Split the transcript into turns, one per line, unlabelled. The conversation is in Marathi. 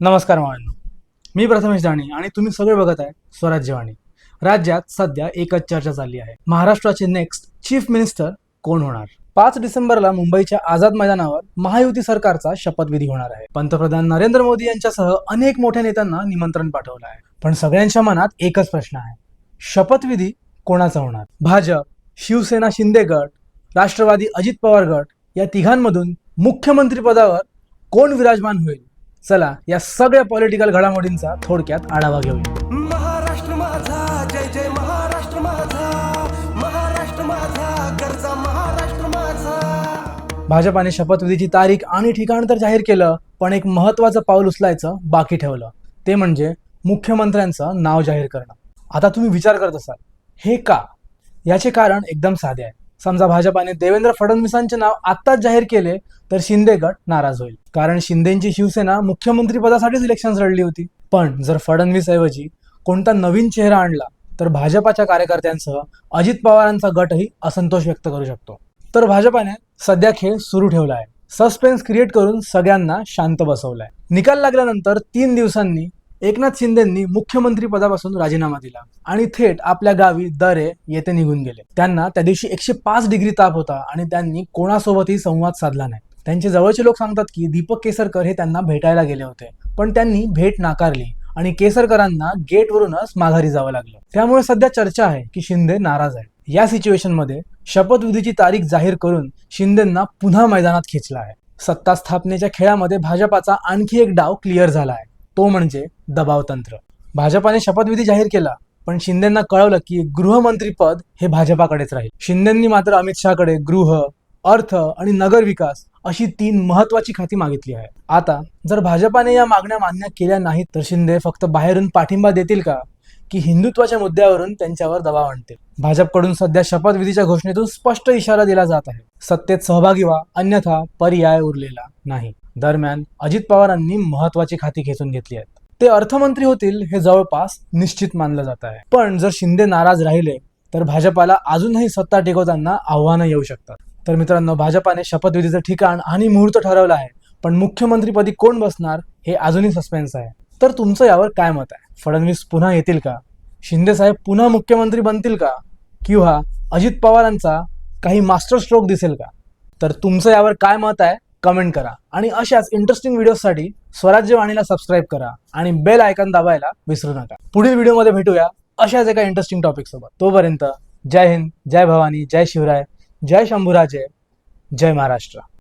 नमस्कार मावळ्यांनो. मी प्रथमेश दाणी आणि तुम्ही सगळे बघत आहे स्वराज्यवाणी. राज्यात सध्या एकच चर्चा चालली आहे. महाराष्ट्राचे नेक्स्ट चीफ मिनिस्टर कोण होणार? पाच डिसेंबरला मुंबईच्या आझाद मैदानावर महायुती सरकारचा शपथविधी होणार आहे. पंतप्रधान नरेंद्र मोदी यांच्यासह अनेक मोठ्या नेत्यांना निमंत्रण पाठवलं आहे. पण सगळ्यांच्या मनात एकच प्रश्न आहे. शपथविधी कोणाचा होणार? भाजप शिवसेना शिंदे गट राष्ट्रवादी अजित पवार गट या तिघांमधून मुख्यमंत्री पदावर कोण विराजमान होईल? चला या सगळ्या पॉलिटिकल घडामोडींचा थोडक्यात आढावा घेऊया.
महाराष्ट्र माझा जय जय महाराष्ट्र माझा. महाराष्ट्र माझा गरजा महाराष्ट्र माझा.
भाजपाने शपथविधीची तारीख आणि ठिकाण तर जाहीर केलं पण एक महत्वाचं पाऊल उचलायचं बाकी ठेवलं. ते म्हणजे मुख्यमंत्र्यांचं नाव जाहीर करणं. आता तुम्ही विचार करत असाल हे का? याचे कारण एकदम साधे आहे. समजा भाजपाने देवेंद्र फडणवीसांचे नाव आत्ताच जाहीर केले तर शिंदे गट नाराज होईल. कारण शिंदेची शिवसेना मुख्यमंत्री पदासाठीच इलेक्शन लढली होती. पण जर फडणवीस ऐवजी कोणता नवीन चेहरा आणला तर भाजपाच्या कार्यकर्त्यांसह अजित पवारांचा गटही असंतोष व्यक्त करू शकतो. तर भाजपाने सध्या खेळ सुरू ठेवला आहे. सस्पेन्स क्रिएट करून सगळ्यांना शांत बसवलाय. निकाल लागल्यानंतर तीन दिवसांनी एकनाथ शिंदेंनी मुख्यमंत्री पदापासून राजीनामा दिला. आणि थेट आपल्या गावी दरे येथे निघून गेले. त्यांना त्या दिवशी एकशे पाच डिग्री ताप होता आणि त्यांनी कोणासोबतही संवाद साधला नाही. त्यांचे जवळचे लोक सांगतात की दीपक केसरकर हे त्यांना भेटायला गेले होते. पण त्यांनी भेट नाकारली आणि केसरकरांना गेटवरूनच माघारी जावं लागलं. त्यामुळे सध्या चर्चा आहे की शिंदे नाराज आहे या सिच्युएशनमध्ये शपथविधीची तारीख जाहीर करून शिंदेंना पुन्हा मैदानात खेचला आहे. सत्ता स्थापनेच्या खेळामध्ये भाजपाचा आणखी एक डाव क्लिअर झाला आहे. तो म्हणजे दबाव तंत्र. भाजपाने शपथविधी जाहीर केला पण शिंदेंना कळवलं की गृहमंत्री पद हे भाजपाकडेच राहील. शिंदेंनी मात्र अमित शहाकडे गृह अर्थ आणि नगर विकास अशी तीन महत्वाची खाती मागितली आहे. आता जर भाजपाने या मागण्या मान्य केल्या नाहीत तर शिंदे फक्त बाहेरून पाठिंबा देतील का? की हिंदुत्वाच्या मुद्द्यावरून त्यांच्यावर दबाव आणतील? भाजपकडून सध्या शपथविधीच्या घोषणेतून स्पष्ट इशारा दिला जात आहे. सत्तेत सहभागी व्हा अन्यथा पर्याय उरलेला नाही. दरम्यान अजित पवारांनी महत्वाची खाती खेचून घेतली आहेत. ते अर्थमंत्री होतील हे जवळपास निश्चित मानलं जात आहे. पण जर शिंदे नाराज राहिले तर भाजपाला अजूनही सत्ता टिकवताना आव्हानं येऊ शकतात. तर मित्रांनो भाजपाने शपथविधीचं ठिकाण आणि मुहूर्त ठरवलं आहे पण मुख्यमंत्रीपदी कोण बसणार हे अजूनही सस्पेन्स आहे. तर तुमचं यावर काय मत आहे? फडणवीस पुन्हा येतील का? शिंदे साहेब पुन्हा मुख्यमंत्री बनतील का? किंवा अजित पवारांचा काही मास्टर स्ट्रोक दिसेल का? तर तुमचं यावर काय मत आहे? कमेंट करा. आणि अशाच इंटरेस्टिंग व्हिडिओसाठी स्वराज्य वाणीला सबस्क्राईब करा आणि बेल आयकन दाबायला विसरू नका. पुढील व्हिडिओमध्ये भेटूया अशाच एका इंटरेस्टिंग टॉपिक सोबत. तोपर्यंत जय हिंद जय भवानी जय शिवराय जय शंभूराजे जय महाराष्ट्र.